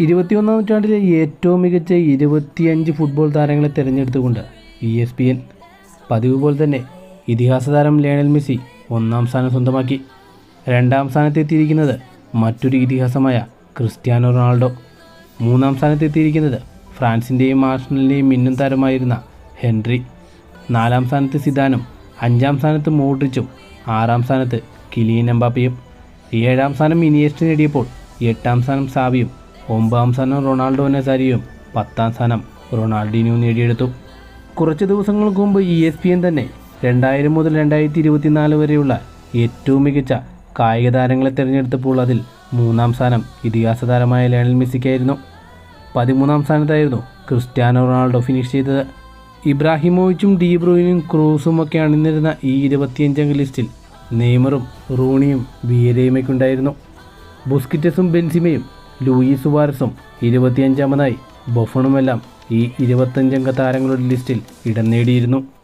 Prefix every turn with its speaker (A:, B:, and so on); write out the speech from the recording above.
A: ഇരുപത്തിയൊന്നാം നൂറ്റാണ്ടിലെ ഏറ്റവും മികച്ച ഇരുപത്തിയഞ്ച് ഫുട്ബോൾ താരങ്ങളെ തിരഞ്ഞെടുത്തുകൊണ്ട് ഇ എസ് പി എൻ പതിവ് പോലെ തന്നെ ഇതിഹാസ താരം ലയണൽ മെസ്സി ഒന്നാം സ്ഥാനം സ്വന്തമാക്കി. രണ്ടാം സ്ഥാനത്തെത്തിയിരിക്കുന്നത് മറ്റൊരു ഇതിഹാസമായ ക്രിസ്ത്യാനോ റൊണാൾഡോ. മൂന്നാം സ്ഥാനത്തെത്തിയിരിക്കുന്നത് ഫ്രാൻസിന്റെയും ആർസണലിന്റെയും മിന്നും താരമായിരുന്ന ഹെൻറി. നാലാം സ്ഥാനത്ത് സിദാനും അഞ്ചാം സ്ഥാനത്ത് മോഡ്രിച്ചും ആറാം സ്ഥാനത്ത് കിലിയൻ എംബാപ്പയും. ഏഴാം സ്ഥാനം ഇനിയേസ്റ്റ് നേടിയപ്പോൾ എട്ടാം സ്ഥാനം സാവിയും ഒമ്പതാം സ്ഥാനം റൊണാൾഡോ സാരിയും പത്താം സ്ഥാനം റൊണാൾഡിനോ നേടിയെടുത്തു. കുറച്ച് ദിവസങ്ങൾക്ക് മുമ്പ് ഇ എസ് പി എൻ തന്നെ രണ്ടായിരം മുതൽ രണ്ടായിരത്തി ഇരുപത്തിനാല് വരെയുള്ള ഏറ്റവും മികച്ച കായിക താരങ്ങളെ തിരഞ്ഞെടുത്തപ്പോൾ അതിൽ മൂന്നാം സ്ഥാനം ഇതിഹാസ താരമായ ലയണൽ മെസ്സിക്കായിരുന്നു. പതിമൂന്നാം സ്ഥാനത്തായിരുന്നു ക്രിസ്ത്യാനോ റൊണാൾഡോ ഫിനിഷ് ചെയ്തത്. ഇബ്രാഹിമോവിച്ചും ഡി ബ്രൂയിനും ക്രൂസും ഒക്കെ അണിനിരുന്ന ഈ ഇരുപത്തിയഞ്ചംഗ ലിസ്റ്റിൽ നെയ്മറും റൂണിയും വിയരയുമൊക്കെ ഉണ്ടായിരുന്നു ബുസ്കിറ്റസും ബെൻസിമയും ലൂയി സുവാരസും ഇരുപത്തിയഞ്ചാമതായി ബൊഫണുമെല്ലാം ഈ ഇരുപത്തഞ്ചംഗ താരങ്ങളുടെ ലിസ്റ്റിൽ ഇടം നേടിയിരുന്നു.